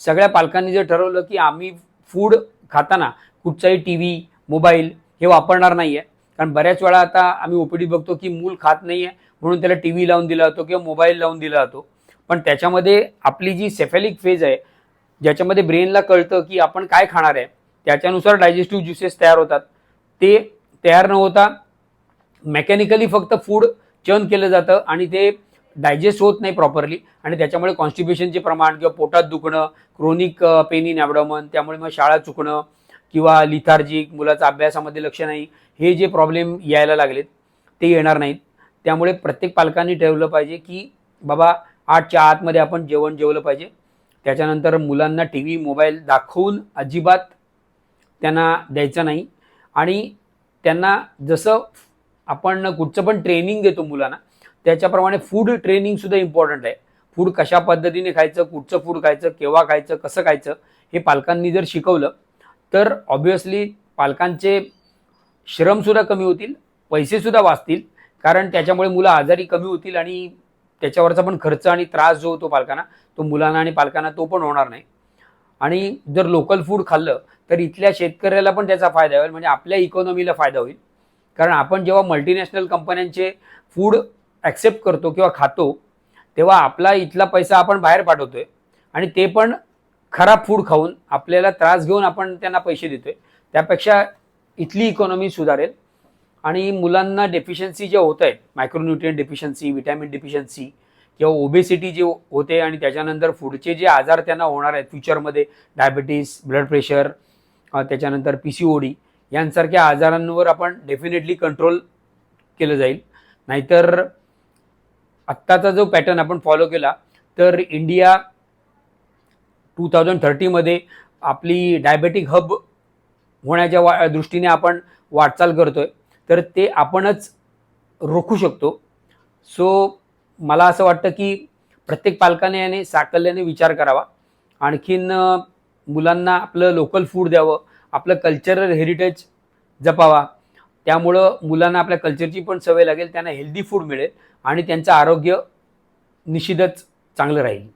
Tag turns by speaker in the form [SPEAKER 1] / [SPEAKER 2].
[SPEAKER 1] सगळ्या पालकांनी जर ठरवलं की आम्ही फूड खाताना कुठचाही टी व्ही मोबाईल हे वापरणार नाही आहे कारण बऱ्याच वेळा आता आम्ही ओपीडी बघतो की मूल खात नाही आहे म्हणून त्याला टी व्ही लावून दिला जातो किंवा मोबाईल लावून दिला जातो. पण त्याच्यामध्ये आपली जी सेफॅलिक फेज आहे ज्याच्यामध्ये ब्रेनला कळतं की आपण काय खाणार आहे त्याच्यानुसार डायजेस्टिव्ह ज्युसेस तयार होतात. ते तयार न होता मेकॅनिकली फक्त फूड चर्न केलं जातं आणि ते डायजेस्ट होत नाही प्रॉपरली आणि त्याच्यामुळे कॉन्स्टिपेशनचे प्रमाण किंवा पोटात दुखणं क्रोनिक पेन इन ॲबडॉमन त्यामुळे मग शाळा चुकणं किंवा लिथार्जिक मुलाचा अभ्यासामध्ये लक्ष नाही हे जे प्रॉब्लेम यायला लागलेत ते येणार नाहीत. त्यामुळे प्रत्येक पालकांनी ठरवलं पाहिजे की बाबा आठच्या आतमध्ये आपण जेवण जेवलं पाहिजे. त्याच्यानंतर मुलांना टी व्ही मोबाईल दाखवून अजिबात त्यांना द्यायचं नाही. आणि त्यांना जसं आपण कुठचं पण ट्रेनिंग देतो मुलांना त्याच्याप्रमाणे फूड ट्रेनिंगसुद्धा इम्पॉर्टंट आहे. फूड कशा पद्धतीने खायचं कुठचं फूड खायचं केव्हा खायचं कसं खायचं हे पालकांनी जर शिकवलं तर ऑब्वियसली पालकांचे श्रमसुद्धा कमी होतील पैसेसुद्धा वाचतील कारण त्याच्यामुळे मुलं आजारी कमी होतील आणि त्याच्यावरचा पण खर्च आणि त्रास जो होतो पालकांना तो मुलांना आणि पालकांना तो पण होणार नाही. आणि जर लोकल फूड खाल्लं तर इथल्या शेतकऱ्याला पण त्याचा फायदा होईल म्हणजे आपल्या इकॉनॉमीला फायदा होईल. कारण आपण जेव्हा मल्टीनॅशनल कंपन्यांचे फूड ॲक्सेप्ट करतो किंवा खातो तेव्हा आपला इथला पैसा आपण बाहेर पाठवतोय. आणि ते पण खराब फूड खाऊन आपल्याला त्रास घेऊन आपण त्यांना पैसे देतोय. त्यापेक्षा इथली इकॉनॉमी सुधारेल. आणि मुलांना डेफिशियन्सी जे होत आहेत मायक्रोन्युट्रियन डेफिशियन्सी विटॅमिन डेफिशियन्सी किंवा ओबेसिटी जे होते आणि त्याच्यानंतर पुढचे जे आजार त्यांना होणार आहेत फ्युचरमध्ये डायबिटीस ब्लड प्रेशर त्याच्यानंतर पी सी ओ डी यांसारख्या आजारांवर आपण डेफिनेटली कंट्रोल केलं जाईल. नाहीतर आत्ताचा जो पॅटर्न आपण फॉलो केला तर इंडिया टू थाउजंड थर्टीमध्ये आपली डायबेटिक हब होण्याच्या वा दृष्टीने आपण वाटचाल करतोय. तर ते आपणच रोखू शकतो. सो मला असं वाटतं की प्रत्येक पालकाने याने साकल्याने विचार करावा. आणखीन मुलांना आपलं लोकल फूड द्यावं आपलं कल्चरल हेरिटेज जपावा. त्यामुळं मुलांना आपल्या कल्चरची पण सवय लागेल त्यांना हेल्दी फूड मिळेल आणि त्यांचं आरोग्य निश्चितच चांगलं राहील.